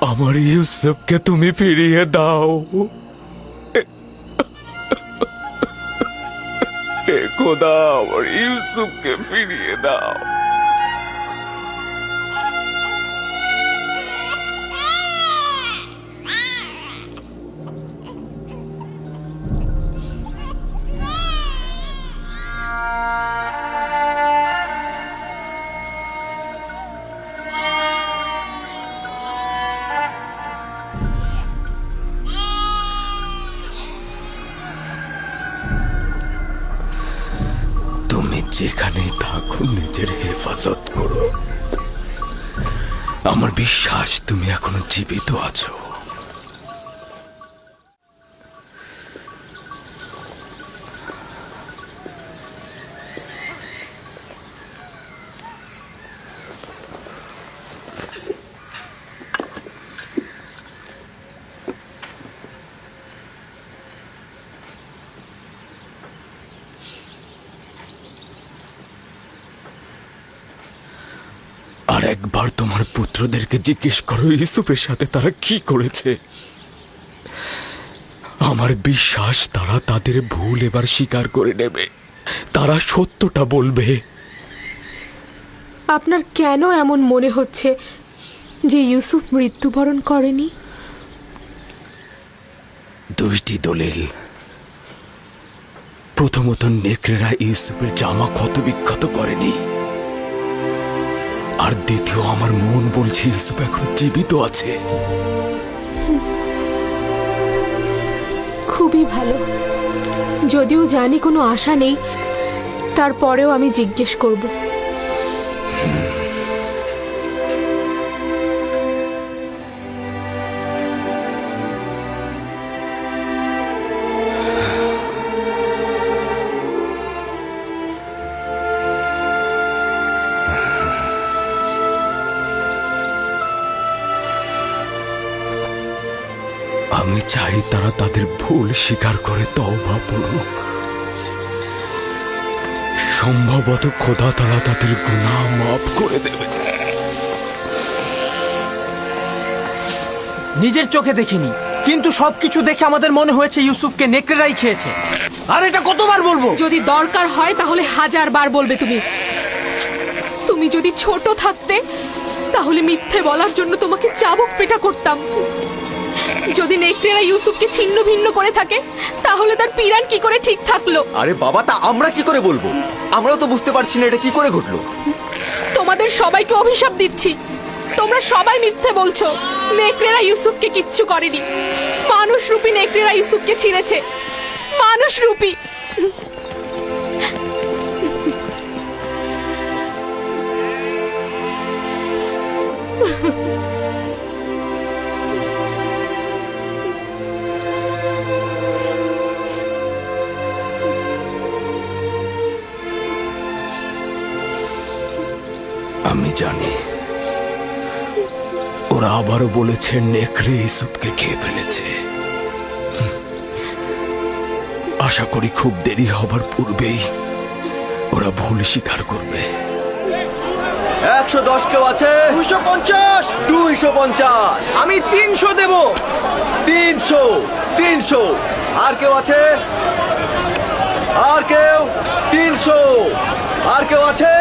আমার ইউসুফকে তুমি ফিরিয়ে দাও। খোদা আমার ইউসুফকে ফিরিয়ে দাও। যেখানেই থাকো নিজের হেফাজত করো আমার বিশ্বাস তুমি এখনও জীবিত আছো। আর একবার তোমার পুত্রদেরকে জিজ্ঞেস করো ইউসুফের সাথে তারা কি করেছে। আমার বিশ্বাস তারা তাদের ভুল এবার স্বীকার করে নেবে। তারা সত্যটা বলবে। আপনার কেন এমন মনে হচ্ছে যে ইউসুফ মৃত্যুবরণ করেনি? দুইটি দলিল। প্রথমত নেকড়েরা ইউসুফের জামা ক্ষত বিক্ষত করেনি। আর দ্বিতীয় আমার মন বলছে, ইউসুফ এখন জীবিত আছে। খুবই ভালো। যদিও জানি কোনো আশা নেই, তারপরেও আমি জিজ্ঞেস করব। আমি চাই তারা তাদের ভুল স্বীকার করে তওবা পড়ুক সম্ভবত খোদা তারা তাদের গুনাহ মাফ করে দেবে। নিজের চোখে দেখিনি কিন্তু সবকিছু দেখে আমাদের মনে হয়েছে ইউসুফকে নেকড়েরাই খেয়েছে। আর এটা কতবার বলব? যদি দরকার হয় তাহলে হাজার বার বলবে তুমি। তুমি যদি ছোট থাকতে তাহলে মিথ্যে বলার জন্য তোমাকে চাবুক পেটা করতাম। যদি নেকড়েরা ইউসুফকে ছিন্ন ভিন্ন করে থাকে তাহলে তার পিরান কি করে ঠিক থাকল? আরে বাবা তা আমরা কি করে বলব? আমরাও তো বুঝতে পারছি না এটা কি করে ঘটলো। তোমাদের সবাইকে অভিশাপ দিচ্ছি। তোমরা সবাই মিথ্যে বলছো নেকড়েরা ইউসুফকে কিচ্ছু করেনি। মানুষ রূপী নেকড়েরা ইউসুফকে ছিঁড়েছে। মানুষ রূপী আমি জানি। ওরা আবারও বলেছে নেকড়ে ইসুপকে খেয়ে ফেলেছে। আশা করি খুব দেরি হবার পূর্বেই ওরা ভুল স্বীকার করবে। একশো দশ কেউ আছে? দুইশো পঞ্চাশ। দুইশো পঞ্চাশ। আমি তিনশো দেব। তিনশো তিনশো। আর কেউ আছে? আর কেউ? তিনশো। আর কেউ আছে?